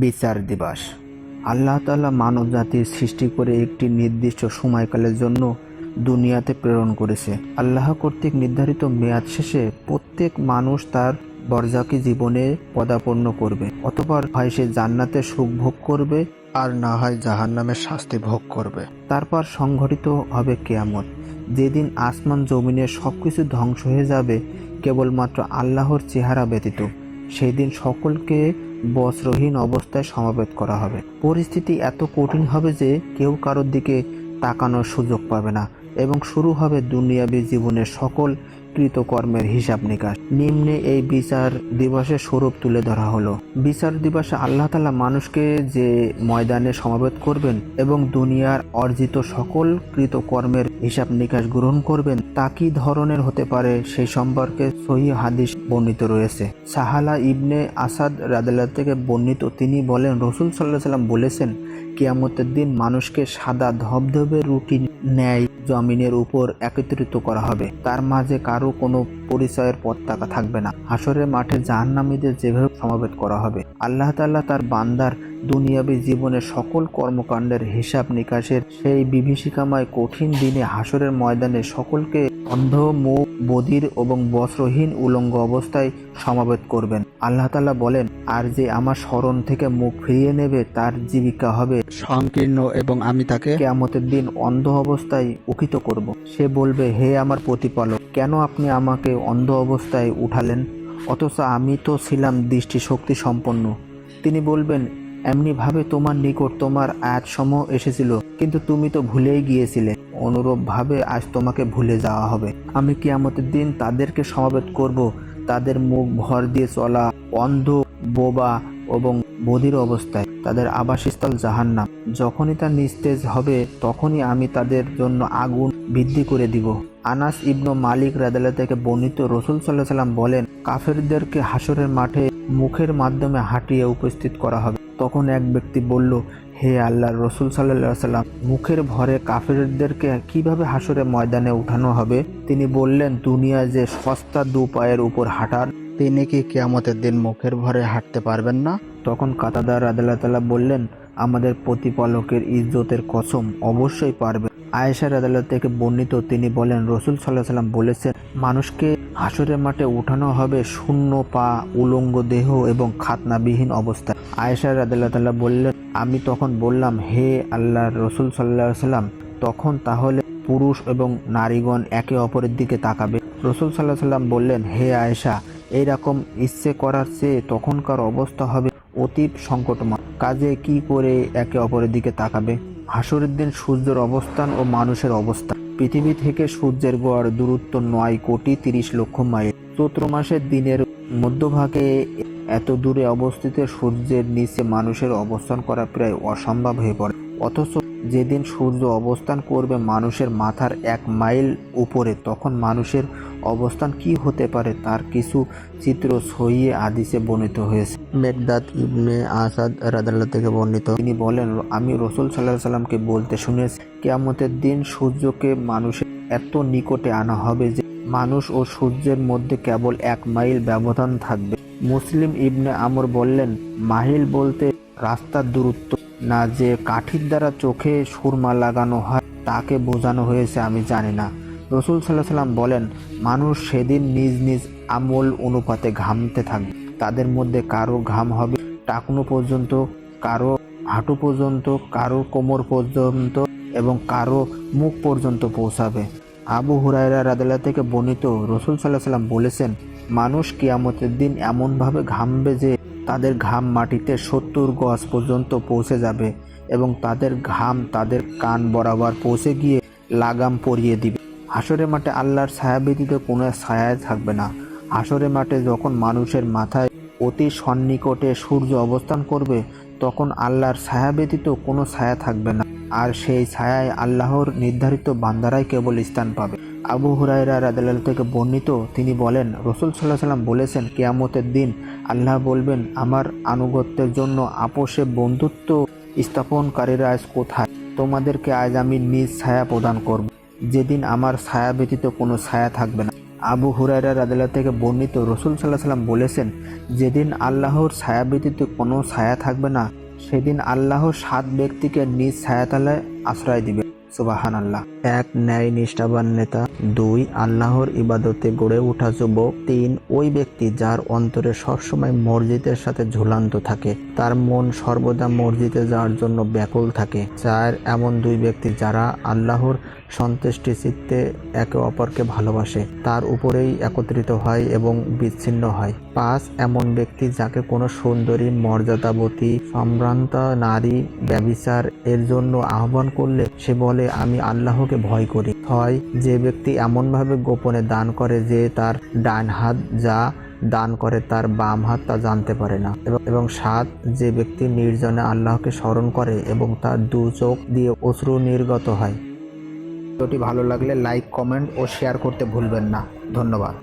বিচার দিবস। আল্লাহ তালা মানব জাতির সৃষ্টি করে একটি নির্দিষ্ট সময়কালের জন্য দুনিয়াতে প্রেরণ করেছে। আল্লাহ কর্তৃক নির্ধারিত মেয়াদ শেষে প্রত্যেক মানুষ তার বরজাকি জীবনে পদাপন্ন করবে, অতপর হয় সে জান্নাতে সুখ ভোগ করবে আর না হয় জাহান জাহান্নামের শাস্তি ভোগ করবে। তারপর সংঘটিত হবে কেয়ামত। যেদিন আসমান জমিনের সবকিছু ধ্বংস হয়ে যাবে, কেবলমাত্র আল্লাহর চেহারা ব্যতীত। সেই দিন সকলকে বস্ত্রহীন অবস্থায় সমাবেত করা হবে। পরিস্থিতি এত কঠিন হবে যে কেউ কারোর দিকে তাকানোর সুযোগ পাবে না এবং শুরু হবে দুনিয়াবী জীবনের সকল কৃতকর্মের হিসাব নিকাশ। নিম্নে এই বিচার দিবসের স্বরূপ তুলে ধরা হলো। বিচার দিবসে আল্লাহ তালা মানুষকে যে ময়দানে সমাবেত করবেন এবং দুনিয়ার অর্জিত সকল কৃতকর্মের হিসাব নিকাশ গ্রহণ করবেন, তা কি ধরনের হতে পারে সেই সম্পর্কে সহি হাদিস বর্ণিত রয়েছে। সাহালা ইবনে আসাদ রাদাল্লাহ থেকে বর্ণিত তিনি বলেন, রসুল সাল্লাহ সাল্লাম বলেছেন, কিয়ামতের দিন মানুষকে সাদা ধবধবে রুটি ন্যায় জমিনের উপর একত্রিত করা হবে। তার মাঝে কারও কোনো পরিচয়ের পতাকা থাকবে না। হাসরের মাঠে জাহান্নামীদের যেভাবে সমাবেত করা হবে, আল্লাহ তাল্লাহ তার বান্দার দুনিয়াবী জীবনের সকল কর্মকাণ্ডের হিসাব নিকাশের সেই বিভীষিকাময় কঠিন দিনে হাসরের ময়দানে সকলকে অন্ধ, মুখ বধির এবং বস্ত্রহীন উলঙ্গ অবস্থায় সমাবেত করবেন। আল্লাহ তাল্লাহ বলেন, আর যে আমার স্মরণ থেকে মুখ ফিরিয়ে নেবে, তার জীবিকা হবে সংকীর্ণ এবং আমি তাকে কেয়ামতের দিন অন্ধ অবস্থায় উকিত করব। সে বলবে, হে আমার প্রতিপালক, কেন আপনি আমাকে অন্ধ অবস্থায় উঠালেন? অথচ আমি তো ছিলাম দৃষ্টিশক্তি সম্পন্ন। তিনি বলবেন এমনিভাবে তোমার নিকট তোমার আয়াতসমূহ এসেছিল, কিন্তু তুমি তো ভুলেই গিয়েছিলে। অনুরূপভাবে আজ তোমাকে ভুলে যাওয়া হবে। আমি কিয়ামতের দিন তাদেরকে সমাবেত করব। তাদের মুখ ভর দিয়ে চলা অন্ধ, বোবা এবং বধির অবস্থায়। তাদের আবাসস্থল জাহান্নাম। যখনই তা নিস্তেজ হবে, তখনই আমি তাদের জন্য আগুন বৃদ্ধি করে দিব। আনাস ইবনু মালিক রাদালা থেকে বর্ণিত রসুল সাল্লাহ সাল্লাম বলেন, কাফেরদেরকে হাসরের মাঠে মুখের মাধ্যমে হাঁটিয়ে উপস্থিত করা হবে। তখন এক ব্যক্তি বলল, হে আল্লাহ রসুল সাল্লা সাল্লাম, মুখের ভরে কাফেরদেরকে কীভাবে হাসরে ময়দানে উঠানো হবে? তিনি বললেন দুনিয়া যে সস্তা দু পায়ের উপর হাঁটার, তিনি কি কেয়ামতের দিন মুখের ভরে হাঁটতে পারবেন না? তখন কাতাদার আদাল্লাহ বললেন, আমাদের প্রতিপালকের ইজ্জতের কসম অবশ্যই পারবে আয়েশার আদালত থেকে বর্ণিত তিনি বলেন, রসুল সাল্লাহ সাল্লাম বলেছেন, মানুষকে হাসরের মাঠে উঠানো হবে শূন্য পা, উলঙ্গ দেহ এবং খাতনাবিহীন অবস্থা। আয়েশার আদাল্লাহ বললেন, আমি তখন বললাম, হে আল্লাহ রসুল সাল্লাহ সাল্লাম তখন তাহলে পুরুষ এবং নারীগণ একে অপরের দিকে তাকাবে। রসুল সাল্লাহ সাল্লাম বললেন, হে আয়েশা, এইরকম ইচ্ছে করার চেয়ে তখনকার অবস্থা হবে অতীব সংকটময়। কাজে কি করে একে অপরের দিকে তাকাবে? হাসরের দিন সূর্যের অবস্থান ও মানুষের অবস্থান। পৃথিবী থেকে সূর্যের গড় দূরত্ব নয় কোটি তিরিশ লক্ষ মাইল। চৈত্র মাসের দিনের মধ্যভাগে এত দূরে অবস্থিত সূর্যের নিচে মানুষের অবস্থান করা প্রায় অসম্ভব হয়ে পড়ে। অথচ যেদিন সূর্য অবস্থান করবে মানুষের মাথার এক মাইল উপরে, তখন মানুষের অবস্থান কি হতে পারে তার কিছু চিত্র সইয়ে আদিসে বর্ণিত হয়েছে। মেঘদাত ইবনে আসাদ রাদাল্লাহ থেকে বর্ণিত। তিনি বলেন, আমি রসুল সাল্লাহ সাল্লামকে বলতে শুনেছি, কেয়ামতের দিন সূর্যকে মানুষের এত নিকটে আনা হবে যে মানুষ ও সূর্যের মধ্যে কেবল এক মাইল ব্যবধান থাকবে। মুসলিম ইবনে আমর বললেন, মাহিল বলতে রাস্তার দূরত্ব, না যে কাঠির দ্বারা চোখে সুরমা লাগানো হয়, তাকে বোঝানো হয়েছে, আমি জানি না। রসুল সাল্লাহ সাল্লাম বলেন, মানুষ সেদিন নিজ নিজ আমল অনুপাতে ঘামতে থাকবে। তাদের মধ্যে কারও ঘাম হবে টাকনো পর্যন্ত, কারও হাঁটু পর্যন্ত, কারও কোমর পর্যন্ত এবং কারও মুখ পর্যন্ত পৌঁছাবে। আবু হুরায়রা রাদাল্লাহ থেকে বর্ণিত রসুল সাল্লাহ সাল্লাম বলেছেন, মানুষ কিয়ামতের দিন এমনভাবে ঘামবে যে তাদের ঘাম মাটিতে সত্তর গজ পর্যন্ত পৌঁছে যাবে এবং তাদের ঘাম তাদের কান বরাবর পৌঁছে গিয়ে লাগাম পরিয়ে দিবে। হাসরের মাঠে আল্লাহর ছায়া ব্যতীত কোনো ছায়ায় থাকবে না। হাসরের মাঠে যখন মানুষের মাথায় অতি সন্নিকটে সূর্য অবস্থান করবে, তখন আল্লাহর ছায়া ব্যতীত কোনো ছায়া থাকবে না। আর সেই ছায়ায় আল্লাহর নির্ধারিত বান্দারাই কেবল স্থান পাবে। আবু হুরাইরা রাদাল থেকে বর্ণিত, তিনি বলেন, রসুল সাল্লাহ সাল্লাম বলেছেন, কেয়ামতের দিন আল্লাহ বলবেন, আমার আনুগত্যের জন্য আপোষে বন্ধুত্ব স্থাপনকারীরা আজ কোথায়? তোমাদেরকে আজ আমি নিজ ছায়া প্রদান করব। যেদিন আমার ছায়া ব্যতীত কোনো ছায়া থাকবে না। আবু হুরায়রা রাদিল্লাহ থেকে বর্ণিত রসুল সাল্লাহ সাল্লাম বলেছেন, যেদিন আল্লাহর ছায়া ব্যতীত কোনো ছায়া থাকবে না, সেদিন আল্লাহ সাত ব্যক্তিকে নিজ ছায়াতলায় আশ্রয় দিবে। সুবাহান আল্লাহ এক ন্যায় নিষ্ঠাবান নেতা। দুই, আল্লাহর ইবাদতে গড়ে ওঠা যুবক। তিন, ওই ব্যক্তি যার অন্তরে সবসময় মসজিদের সাথে ঝুলান্ত থাকে। তার মন সর্বদা মসজিদে যাওয়ার জন্য ব্যাকুল থাকে। চার, এমন দুই ব্যক্তি যারা আল্লাহর সন্তুষ্টি চিত্তে একে অপরকে ভালোবাসে। তার উপরেই একত্রিত হয় এবং বিচ্ছিন্ন হয়। পাঁচ, এমন ব্যক্তি যাকে কোনো সুন্দরী, মর্যাদাবতী, সম্ভ্রান্ত, নারী ব্যবিচার এর জন্য আহ্বান করলে সে বলে, আমি আল্লাহকে ভয় করি। ছয়, যে ব্যক্তি এমনভাবে গোপনে দান করে যে তার ডান হাত যা দান করে তার বাম হাত তা জানতে পারে না। এবং সাত, যে ব্যক্তি নির্জনে আল্লাহকে স্মরণ করে এবং তার দু চোখ দিয়ে অশ্রু নির্গত হয়। ভিডিওটি ভালো লাগলে লাইক কমেন্ট ও শেয়ার করতে ভুলবেন না। ধন্যবাদ।